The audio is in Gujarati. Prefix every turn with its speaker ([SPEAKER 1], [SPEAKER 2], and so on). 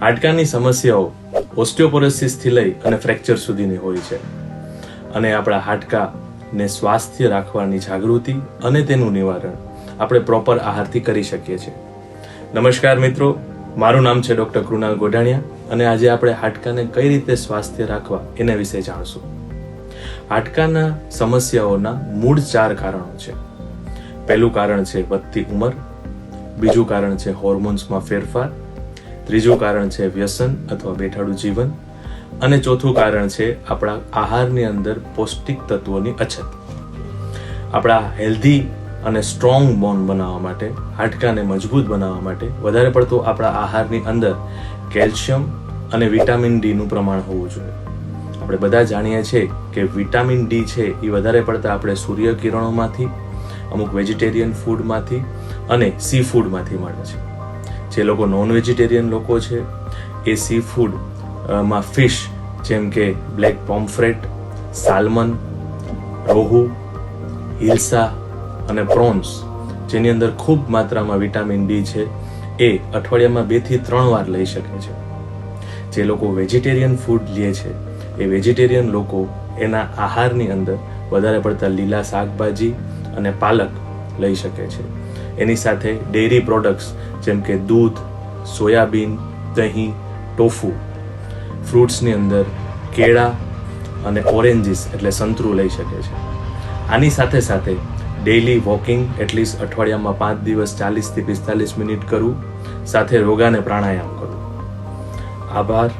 [SPEAKER 1] હાડકાની સમસ્યાઓ ઓસ્ટિયોપોરોસિસથી લઈ અને ફ્રેક્ચર સુધીની હોય છે. અને આપણા હાડકાને સ્વાસ્થ્ય રાખવાની જાગૃતિ અને તેનું નિવારણ આપણે પ્રોપર આહારથી કરી શકીએ છીએ. નમસ્કાર મિત્રો, મારું નામ છે ડૉક્ટર કૃણાલ ગોઢાણિયા અને આજે આપણે હાડકાને કઈ રીતે સ્વાસ્થ્ય રાખવા એના વિશે જાણશું. હાડકાના સમસ્યાઓના મૂળ ચાર કારણો છે. પહેલું કારણ છે વધતી ઉંમર, બીજું કારણ છે હોર્મોન્સમાં ફેરફાર ત્રીજું કારણ છે વ્યસન અથવા બેઠાડું જીવન. અને ચોથું કારણ છે આપણા આહારની અંદર પૌષ્ટિક તત્વોની અછત. આપણા હેલ્ધી અને સ્ટ્રોંગ બોન બનાવવા માટે, હાડકાને મજબૂત બનાવવા માટે વધારે પડતું આપણા આહારની અંદર કેલ્શિયમ અને વિટામિન ડીનું પ્રમાણ હોવું જોઈએ. આપણે બધા જાણીએ છીએ કે વિટામિન ડી છે એ વધારે પડતા આપણે સૂર્યકિરણોમાંથી, અમુક વેજીટેરિયન ફૂડમાંથી અને સી ફૂડમાંથી મળે છે. જે લોકો નોન વેજીટેરિયન લોકો છે, એ સી ફૂડમાં ફિશ જેમ કે black pomfret salmon rohu, hilsa અને પ્રોન્સ જેની અંદર ખૂબ માત્રામાં વિટામિન ડી છે, એ અઠવાડિયામાં બેથી ત્રણ વાર લઈ શકે છે. જે લોકો વેજીટેરિયન ફૂડ લે છે, એ વેજીટેરિયન લોકો એના આહારની અંદર વધારે પડતા લીલા શાકભાજી અને પાલક લઈ શકે છે. એની સાથે ડેરી પ્રોડક્ટ્સ જેમ કે દૂધ, સોયાબીન, દહીં, ટોફુ ફ્રૂટ્સની અંદર કેળા અને ઓરેન્જીસ એટલે સંતરું લઈ શકે છે. આની સાથે સાથે ડેઈલી વોકિંગ એટલીસ્ટ અઠવાડિયામાં પાંચ દિવસ ચાલીસથી પિસ્તાલીસ મિનિટ કરવું, સાથે યોગાને પ્રાણાયામ કરવું. આભાર.